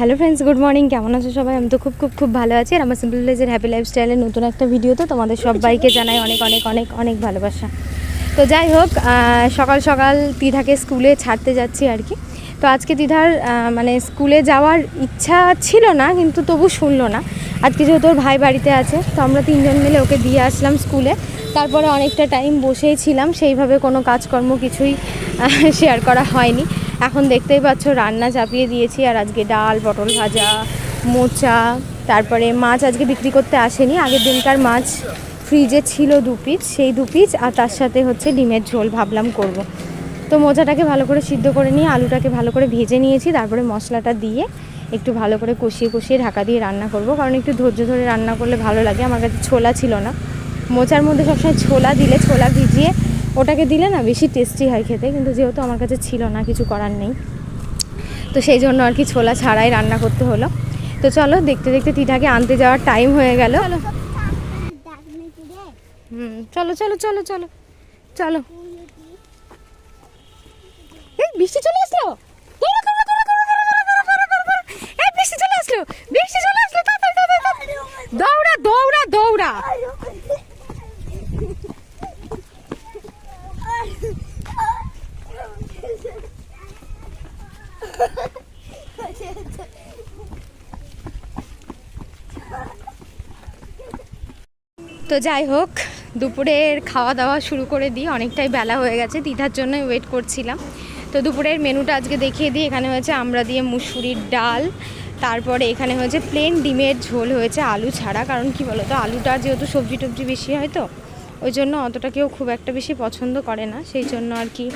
Hello friends good morning কেমন আছো সবাই? আমি তো খুব খুব খুব ভালো আছি। আর আমার সিম্পল ভিলেজের হ্যাপি লাইফস্টাইলের নতুন একটা ভিডিওতে তোমাদের সবাইকে জানাই অনেক অনেক অনেক অনেক ভালোবাসা। তো যাই হোক সকাল সকাল তিধাকে স্কুলে ছাড়তে যাচ্ছি আর কি। তো আজকে আহ, মানে স্কুলে যাওয়ার ইচ্ছা ছিল না কিন্তু তবু শুনলো না। আজকে যেহেতু ওর ভাই বাড়িতে আছে তো আমরা তিনজন মিলে ওকে দিয়ে আসলাম স্কুলে তারপরে অনেকটা টাইম বসেই ছিলাম সেইভাবে কোনো কাজকর্ম কিছুই শেয়ার করা হয়নি। এখন দেখতেই পাচ্ছ, রান্না চাপিয়ে দিয়েছি আর আজকে ডাল, পটল ভাজা, মোচা, তারপরে মাছ আজকে বিক্রি করতে আসেনি। আগের দিনকার মাছ ফ্রিজে ছিল দু পিস সেই দু পিস আর তার সাথে হচ্ছে ডিমের ঝোল ভাবলাম করব। তো মোচাটাকে ভালো করে সিদ্ধ করে নিয়ে আলুটাকে ভালো করে ভেজে নিয়েছি, তারপরে মশলাটা দিয়ে একটু ভালো করে কষিয়ে কষিয়ে ঢাকা দিয়ে রান্না করব। কারণ একটু ধৈর্য ধরে রান্না করলে ভালো লাগে, আমার কাছে ছোলা ছিল না। মোচার মধ্যে সবসময় ছোলা দিলে, ছোলা ভিজিয়ে ওটাকে দিলে না বেশি টেস্টি হয় খেতে কিন্তু যেহেতু আমার কাছে ছিল না কিছু করার নেই তো সেই জন্য আর কি ছোলা ছাড়াই রান্না করতে হলো তো চলো দেখতে দেখতে তিঠাকে আনতে যাওয়ার টাইম হয়ে গেল হুম চলো চলো চলো চলো চলো বৃষ্টি চলে বৃষ্টি চলে বৃষ্টি চলে আসলো দৌড়া দৌড়া দৌড়া তো যাই হোক, দুপুরের খাওয়া দাওয়া শুরু করে দিই। অনেকটাই বেলা হয়ে গেছে, দিদার জন্য ওয়েট করছিলাম। তো দুপুরের মেনুটা আজকে দেখিয়ে দিই। এখানে হয়েছে আমরা দিয়ে মুসুরির ডাল, তারপরে এখানে হয়েছে প্লেন ডিমের ঝোল হয়েছে আলু ছাড়া। কারণ কি বলো তো আলুটা যেহেতু সবজি টবজি বেশি হয় তো ওই জন্য অতটা কেউ খুব একটা বেশি পছন্দ করে না। সেই জন্য আর কি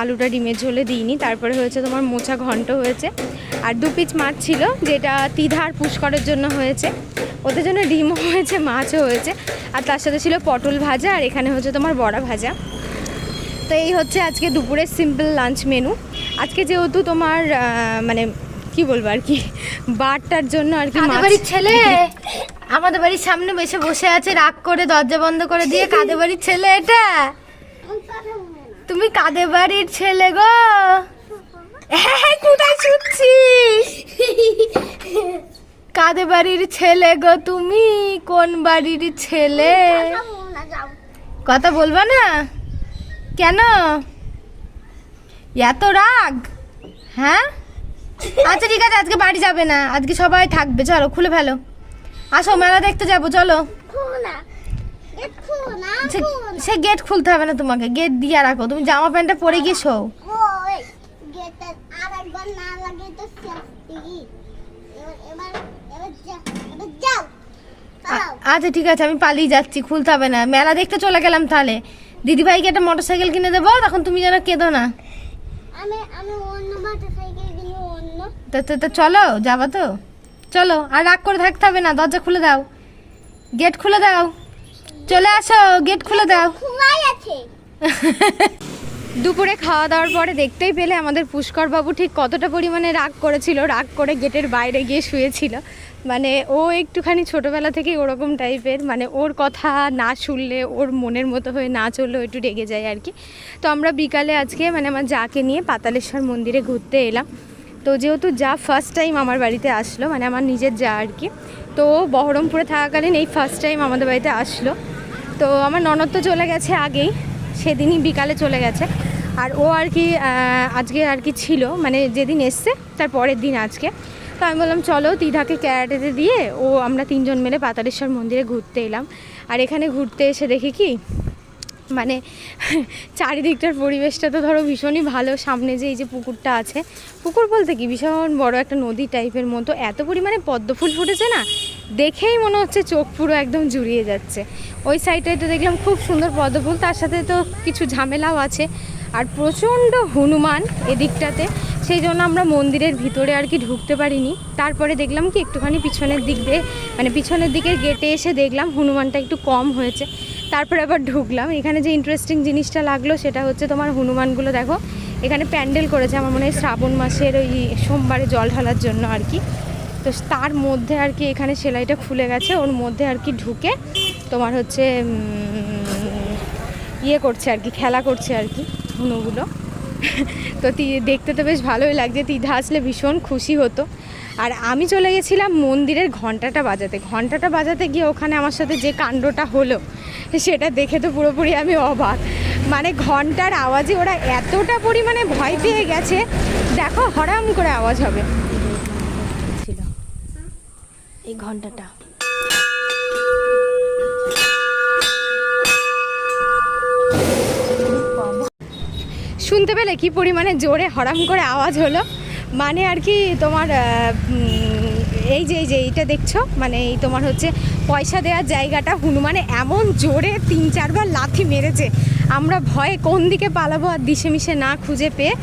আলুটা ডিমের ঝোলে দিইনি। তারপরে হয়েছে তোমার মোচা ঘন্ট হয়েছে। আর দু পিচ মাছ ছিল, যেটা তিধার পুষ্করের জন্য হয়েছে। ওদের জন্য ডিমও হয়েছে, মাছও হয়েছে। আর তার সাথে ছিল পটল ভাজা, আর এখানে হচ্ছে তোমার বড়া ভাজা। তো এই হচ্ছে আজকে দুপুরের সিম্পল লাঞ্চ মেনু আজকে যেহেতু তোমার মানে কি বলব আর কি? বারটার জন্য আর কি বাড়ির ছেলে? আমাদের বাড়ির সামনে বসে বসে আছে রাগ করে দরজা বন্ধ করে দিয়ে কাদের বাড়ির ছেলে এটা? তুমি কাদের বাড়ির ছেলে গো? হ্যাঁ, কোথায় শুচ্ছিস? কাদের বাড়ির ছেলে গো তুমি? কোন বাড়ির ছেলে? কথা বলবা না? কেন? এত রাগ? হ্যাঁ? আচ্ছা ঠিক আছে আজকে বাড়ি যাবে না। আজকে সবাই থাকবে। চলো খুলে ফেলো। আসো মেলা দেখতে যাব চলো। সে- সে গেট খুলতে হবে না তোমাকে। গেট দিয়ে রাখো। তুমি জামা প্যান্টটা পরে গিয়ে শো পালাও। আচ্ছা ঠিক আছে আমি পালিয়ে যাচ্ছি খুলতে হবে না। মেলা দেখতে চলে গেলাম তাহলে। দিদিভাইকে একটা মোটর সাইকেল কিনে দেবো তখন তুমি যেন কেঁদো না। আমি আমি অন্য তা তো চলো যাবা তো। চলো আর রাগ করে থাকতে হবে না দরজা খুলে দাও। গেট খুলে দাও। চলে আসো গেট খুলে দাও। দুপুরে খাওয়া দাওয়ার পরে দেখতেই পেলে আমাদের পুষ্কর বাবু ঠিক কতটা পরিমাণে রাগ করেছিল রাগ করে গেটের বাইরে গিয়ে শুয়েছিল। মানে ও একটুখানি ছোটোবেলা থেকেই ওরকম টাইপের মানে ওর কথা না শুনলে ওর মনের মতো হয়ে না চললে একটু রেগে যায় আর কি। তো আমরা বিকালে আজকে মানে আমার যাকে নিয়ে পাতালেশ্বর মন্দিরে ঘুরতে এলাম। তো যেহেতু যা ফার্স্ট টাইম আমার বাড়িতে আসলো মানে আমার নিজের যা আর কি, তো বহরমপুরে থাকাকালীন এই ফার্স্ট টাইম আমাদের বাড়িতে আসলো। তো আমার ননদ তো চলে গেছে আগেই, সেদিনই বিকালে চলে গেছে। আর ও আর কি আজকে আর কি ছিল মানে যেদিন এসছে, তার পরের দিন আজকে। তো আমি বললাম, চলো তিধাকে ক্যারাটেতে দিয়ে ও আমরা তিনজন মিলে পাতালেশ্বর মন্দিরে ঘুরতে এলাম। আর এখানে ঘুরতে এসে দেখি কি মানে চারিদিকটার পরিবেশটা তো ধরো ভীষণই ভালো। সামনে যে এই যে পুকুরটা আছে, পুকুর বলতে কি? ভীষণ বড় একটা নদী টাইপের মতো। এত পরিমাণে পদ্ম ফুল ফুটেছে না? দেখেই মনে হচ্ছে চোখ পুরো একদম জুড়িয়ে যাচ্ছে। ওই সাইডটায় তো দেখলাম খুব সুন্দর পদ্ম ফুল। তার সাথে তো কিছু ঝামেলাও আছে। আর প্রচণ্ড হনুমান এদিকটাতে। সেই জন্য আমরা মন্দিরের ভিতরে আর কি ঢুকতে পারিনি। তারপরে দেখলাম কি একটুখানি পিছনের দিক দিয়ে মানে পিছনের দিকের গেটে এসে দেখলাম হনুমানটা একটু কম হয়েছে। তারপরে আবার ঢুকলাম। এখানে যে ইন্টারেস্টিং জিনিসটা লাগল সেটা হচ্ছে তোমার হনুমানগুলো দেখো। এখানে প্যান্ডেল করেছে আমার মনে হয় শ্রাবণ মাসের ওই সোমবারে জল ঢালার জন্য আর কি। তো তার মধ্যে আর কি এখানে সেলাইটা খুলে গেছে। ওর মধ্যে আর কি ঢুকে তোমার হচ্ছে ইয়ে করছে আর কি, খেলা করছে আর কি হনুগুলো। তো, দেখতে তো বেশ ভালোই লাগছে। তিধা আসলে ভীষণ খুশি হতো। আর আমি চলে গেছিলাম মন্দিরের ঘন্টাটা বাজাতে। ঘন্টাটা বাজাতে গিয়ে ওখানে আমার সাথে যে কাণ্ডটা হলো সেটা দেখে তো পুরোপুরি আমি অবাক। মানে ঘণ্টার আওয়াজে ওরা এতটা পরিমাণে ভয় পেয়ে গেছে দেখো হরাম করে আওয়াজ হবে। ছিল এই ঘন্টাটা। শুনতে পেলে কি পরিমাণে জোরে হরাম করে আওয়াজ হলো? মানে আর কি তোমার এই যে এই যে, এইটা দেখছ? মানে এই তোমার হচ্ছে পয়সা দেওয়ার জায়গাটা হনুমানে এমন জোরে তিন চারবার লাথি মেরেছে। আমরা ভয়ে কোন দিকে পালাবো আর দিশে মিশে না খুঁজে পেয়ে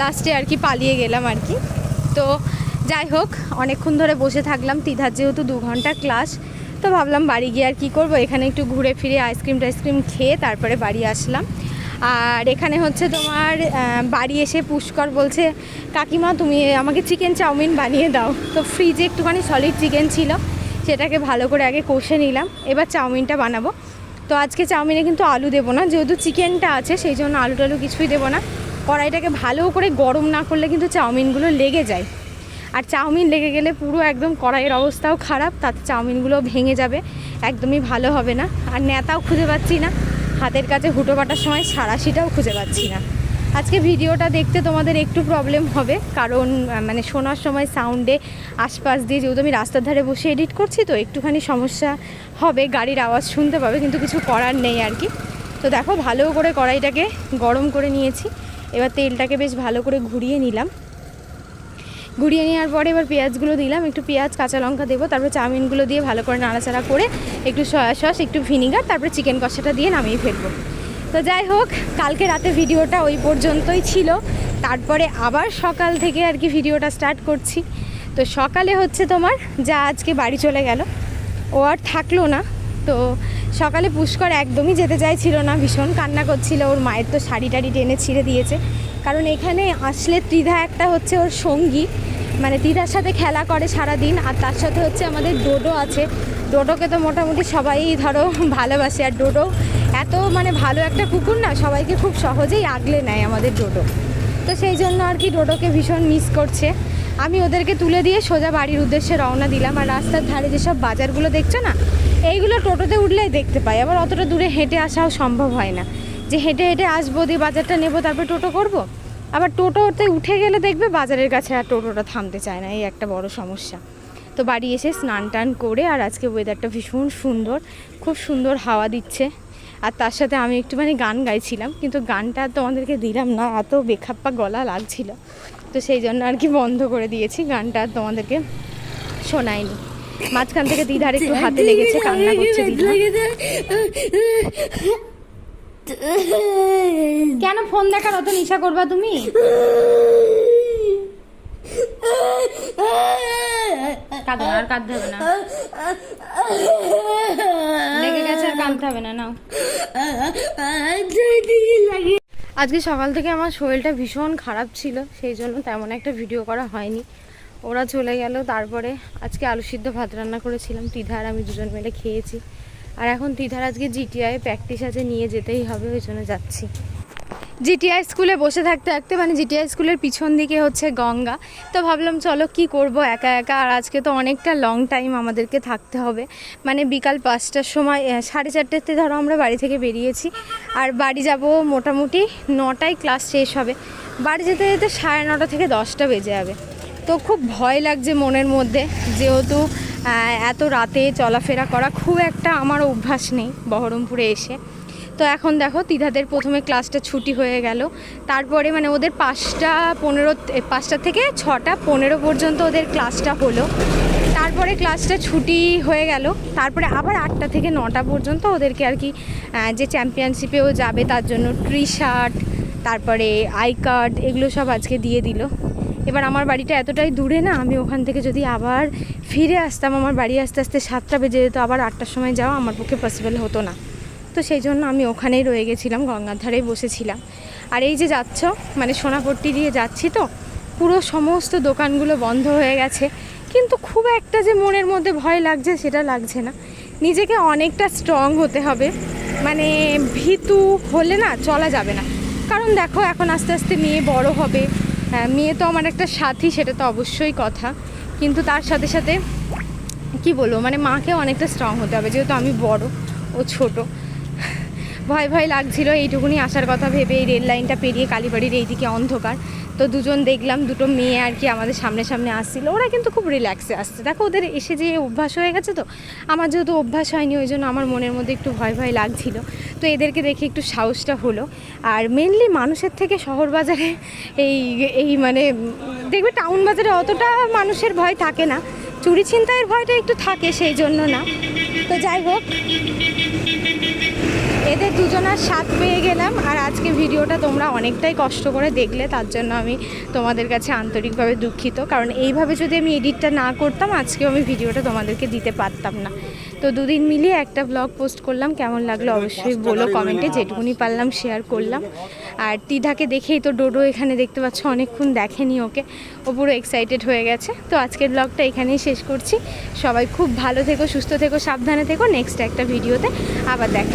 লাস্টে আর কি পালিয়ে গেলাম আর কি। তো যাই হোক, অনেকক্ষণ ধরে বসে থাকলাম। তিধার যেহেতু দু ঘণ্টা ক্লাস তো ভাবলাম বাড়ি গিয়ে আর কী করব? এখানে একটু ঘুরে ফিরে আইসক্রিম টাইসক্রিম খেয়ে তারপরে বাড়ি আসলাম। আর এখানে হচ্ছে তোমার বাড়ি এসে পুষ্কর বলছে, কাকিমা, তুমি আমাকে চিকেন চাউমিন বানিয়ে দাও। তো ফ্রিজে একটুখানি সলিড চিকেন ছিল, সেটাকে ভালো করে আগে কষে নিলাম, এবার চাউমিনটা বানাবো। তো আজকে চাউমিনে কিন্তু আলু দেবো না, যেহেতু চিকেনটা আছে, সেই জন্য আলু টালু কিছুই দেবো না। কড়াইটাকে ভালো করে গরম না করলে কিন্তু চাউমিনগুলো লেগে যায়। আর চাউমিন লেগে গেলে পুরো একদম কড়াইয়ের অবস্থাও খারাপ, তাতে চাউমিনগুলো ভেঙে যাবে, একদমই ভালো হবে না। আর নেতাও খুঁজে পাচ্ছি না। হাতের কাছে হুটো কাটার সময় সারাশিটাও খুঁজে পাচ্ছি না। আজকে ভিডিওটা দেখতে তোমাদের একটু প্রবলেম হবে, কারণ মানে শোনার সময় সাউন্ডে আশপাশ দিয়ে যেহেতু আমি রাস্তার ধারে বসে এডিট করছি, তো একটুখানি সমস্যা হবে, গাড়ির আওয়াজ শুনতে পাবে, কিন্তু কিছু করার নেই আর কি। তো দেখো ভালো করে কড়াইটাকে গরম করে নিয়েছি, এবার তেলটাকে বেশ ভালো করে ঘুরিয়ে নিলাম। গুঁড়িয়ে নেওয়ার পরে এবার পেঁয়াজগুলো দিলাম, একটু পেঁয়াজ, কাঁচা লঙ্কা দেবো, তারপর চাউমিনগুলো দিয়ে ভালো করে নাড়াচাড়া করে একটু সয়া সস, একটু ভিনিগার, তারপরে চিকেন কষাটা দিয়ে নামিয়ে ফেলব। তো যাই হোক, কালকে রাতে ভিডিওটা ওই পর্যন্তই ছিল। তারপরে আবার সকাল থেকে আর কি ভিডিওটা স্টার্ট করছি। তো সকালে হচ্ছে তোমার, যা আজকে বাড়ি চলে গেল, ও আর থাকল না। তো সকালে পুষ্কর একদমই যেতে চাইছিল না, ভীষণ কান্না করছিল, ওর মায়ের তো শাড়ি টাড়ি টেনে ছিঁড়ে দিয়েছে। কারণ এখানে আসলে ত্রিধা একটা হচ্ছে ওর সঙ্গী। মানে ত্রিধার সাথে খেলা করে সারা দিন আর তার সাথে হচ্ছে আমাদের ডোডো আছে। ডোডোকে তো মোটামুটি সবাই ধরো ভালোবাসে, আর ডোডো এত মানে ভালো একটা কুকুর না, সবাইকে খুব সহজেই আগলে নেয় আমাদের ডোডো। তো সেই জন্য আর কি ডোডোকে ভীষণ মিস করছে। আমি ওদেরকে তুলে দিয়ে সোজা বাড়ির উদ্দেশ্যে রওনা দিলাম, আর রাস্তার ধারে যেসব বাজারগুলো দেখছ না, এইগুলো টোটোতে উঠলেই দেখতে পাই। আবার অতটা দূরে হেঁটে আসাও সম্ভব হয় না। যে হেঁটে হেঁটে আসব, দিয়ে বাজারটা নেব, তারপর টোটো করব। আবার টোটোতে উঠে গেলে দেখবে বাজারের কাছে আর টোটোটা থামতে চায় না, এই একটা বড় সমস্যা। তো বাড়ি এসে স্নান টান করে আর আজকে ওয়েদারটা ভীষণ সুন্দর, খুব সুন্দর হাওয়া দিচ্ছে। আর তার সাথে আমি একটুখানি গান গাইছিলাম, কিন্তু গানটা তোমাদেরকে দিলাম না, এত বেখাপ্পা গলা লাগছিল। তো সেই জন্য আর কি বন্ধ করে দিয়েছি, গানটা তোমাদেরকে শোনায়নি মাঝখান থেকে দিদার একটু হাতে লেগেছে, কান্না করছে দিদা। কেন ফোন দেখার অত নেশা করবা তুমি? কাঁদো আর কাঁদতে হবে না। লেগে গেছে আর কাঁদতে হবে না, নাও। আজকে সকাল থেকে আমার শরীরটা ভীষণ খারাপ ছিল, সেই জন্য তেমন একটা ভিডিও করা হয়নি। ওরা চলে গেল, তারপরে আজকে আলু সিদ্ধ ভাত রান্না করেছিলাম তিধার আমি দুজন মিলে খেয়েছি। আর এখন তিধার আজকে জিটিআই প্র্যাকটিস আছে, নিয়ে যেতেই হবে, ওই জন্য যাচ্ছি। জিটিআই স্কুলে বসে থাকতে থাকতে মানে জিটিআই স্কুলের পিছন দিকে হচ্ছে গঙ্গা। তো ভাবলাম, চলো কি করব একা একা? আর আজকে তো অনেকটা লং টাইম আমাদেরকে থাকতে হবে। মানে বিকাল পাঁচটার সময় সাড়ে চারটেতে ধরো আমরা বাড়ি থেকে বেরিয়েছি। আর বাড়ি যাব মোটামুটি নটায় ক্লাস শেষ হবে। বাড়ি যেতে যেতে সাড়ে নটা থেকে দশটা বেজে যাবে। তো খুব ভয় লাগছে মনের মধ্যে, যেহেতু এত রাতে চলাফেরা করা খুব একটা আমার অভ্যাস নেই বহরমপুরে এসে। তো এখন দেখো, তিধাদের প্রথমে ক্লাসটা ছুটি হয়ে গেল। তারপরে মানে ওদের পাঁচটা পনেরো পাঁচটা থেকে ছটা পনেরো পর্যন্ত ওদের ক্লাসটা হলো। তারপরে ক্লাসটা ছুটি হয়ে গেল। তারপরে আবার আটটা থেকে নটা পর্যন্ত ওদেরকে আর কি যে চ্যাম্পিয়নশিপেও যাবে তার জন্য ট্রি শার্ট তারপরে আই কার্ড, এগুলো সব আজকে দিয়ে দিল। এবার আমার বাড়িটা এতটাই দূরে না, আমি ওখান থেকে যদি আবার ফিরে আসতাম, আমার বাড়ি আস্তে আস্তে সাতটা বেজে যেত, আবার আটটার সময় যাওয়া আমার পক্ষে পসিবল হতো না। তো সেই জন্য আমি ওখানেই রয়ে গেছিলাম, গঙ্গার ধারেই বসেছিলাম। আর এই যে যাচ্ছ মানে সোনাপট্টি দিয়ে যাচ্ছি তো, পুরো সমস্ত দোকানগুলো বন্ধ হয়ে গেছে। কিন্তু খুব একটা যে মনের মধ্যে ভয় লাগছে, সেটা লাগছে না। নিজেকে অনেকটা স্ট্রং হতে হবে। মানে ভীতু হলে না চলা যাবে না। কারণ দেখো, এখন আস্তে আস্তে মেয়ে বড় হবে। হ্যাঁ, মেয়ে তো আমার একটা সাথী সেটা তো অবশ্যই কথা। কিন্তু তার সাথে সাথে কি বলব মানে মাকে অনেকটা স্ট্রং হতে হবে যেহেতু আমি বড় ও ছোট। ভয় ভয় লাগছিল, এইটুকুনি আসার কথা ভেবে এই রেল লাইনটা পেরিয়ে কালীবাড়ির এইদিকে অন্ধকার। তো দুজন দেখলাম, দুটো মেয়ে আর কি আমাদের সামনে সামনে আসছিল। ওরা কিন্তু খুব রিল্যাক্সে আসছে। দেখো, ওদের এসে যে অভ্যাস হয়ে গেছে তো, আমার যেহেতু অভ্যাস হয়নি, ওই জন্য আমার মনের মধ্যে একটু ভয় ভয় লাগছিল। তো এদেরকে দেখে একটু সাহসটা হলো। আর মেনলি মানুষের থেকে শহর বাজারে এই এই মানে দেখবে টাউন বাজারে অতটা মানুষের ভয় থাকে না। চুরি ছিনতাইয়ের ভয়টা একটু থাকে, সেই জন্য না। তো যাই হোক এদের দুজনার স্বাদ পেয়ে গেলাম আর আজকে ভিডিওটা তোমরা অনেকটাই কষ্ট করে দেখলে তার জন্য আমি তোমাদের কাছে আন্তরিকভাবে দুঃখিত। কারণ এইভাবে যদি আমি এডিটটা না করতাম আজকেও আমি ভিডিওটা তোমাদেরকে দিতে পারতাম না। তো দুদিন মিলিয়ে একটা ব্লগ পোস্ট করলাম কেমন লাগল অবশ্যই বলো কমেন্টে যেটুকুনি পারলাম শেয়ার করলাম। আর তিধাকে দেখেই তো ডোডো এখানে দেখতে পাচ্ছ অনেকক্ষণ দেখেনি ওকে। ও পুরো এক্সাইটেড হয়ে গেছে। তো আজকের ব্লগটা এখানেই শেষ করছি। সবাই খুব ভালো থেকো সুস্থ থেকো সাবধানে থেকো। নেক্সট একটা ভিডিওতে আবার দেখা